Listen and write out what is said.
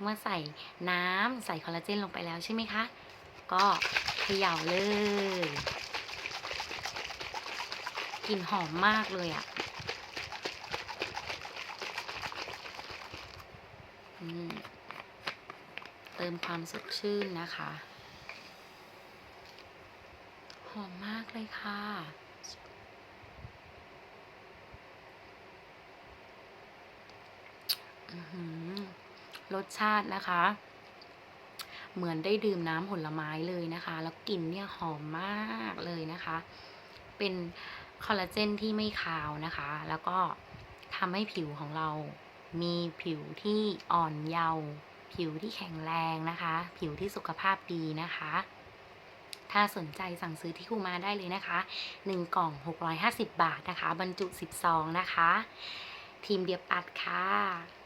เมื่อใส่น้ำใส่คอลลาเจนลงไปแล้วใช่ไหมคะ ก็เขย่าเลยกลิ่นหอมมากเลยอะ่ะเติมความสดชื่นนะคะ หอมมากเลยค่ะอือหือ รสชาตินะคะ เหมือนได้ดื่มน้ำผลไม้เลยนะคะ แล้วกลิ่นเนี่ยหอมมากเลยนะคะ เป็นคอลลาเจนที่ไม่คาวนะคะ แล้วก็ทำให้ผิวของเรามีผิวที่อ่อนเยาว์ผิวที่แข็งแรงนะคะ ผิวที่สุขภาพดีนะคะ ถ้าสนใจสั่งซื้อที่คูมาได้เลยนะคะ 1 กล่อง 650 บาทนะคะ บรรจุ10ซองนะคะ ทีมเดียบอัดค่ะ